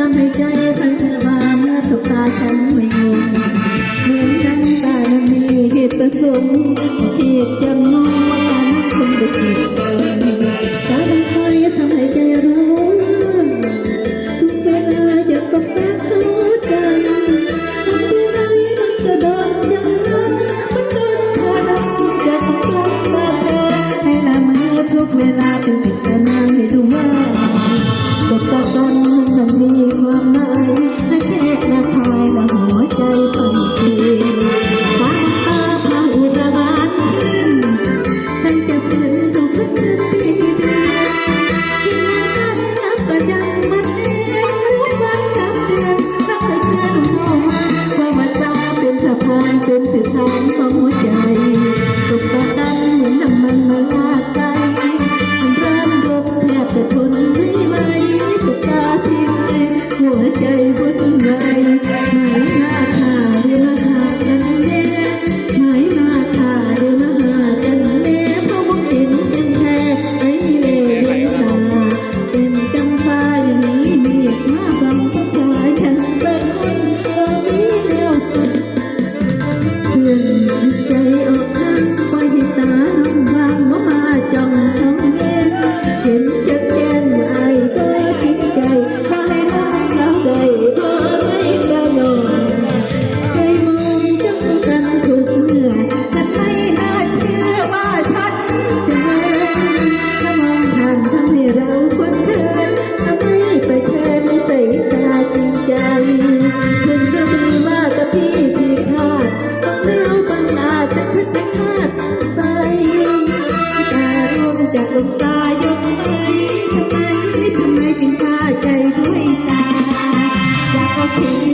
ทำให้ใจพันธาเมื่อตตาฉันไม่งงเหมือนดังบารมีเหตุประสงค์ที่จำนองว่านัคนบุตร trên từ tan không muốn จากดวงตายกไปทำไมทำไมจึงฆ่าใจด้วยตาอยากเอาเข็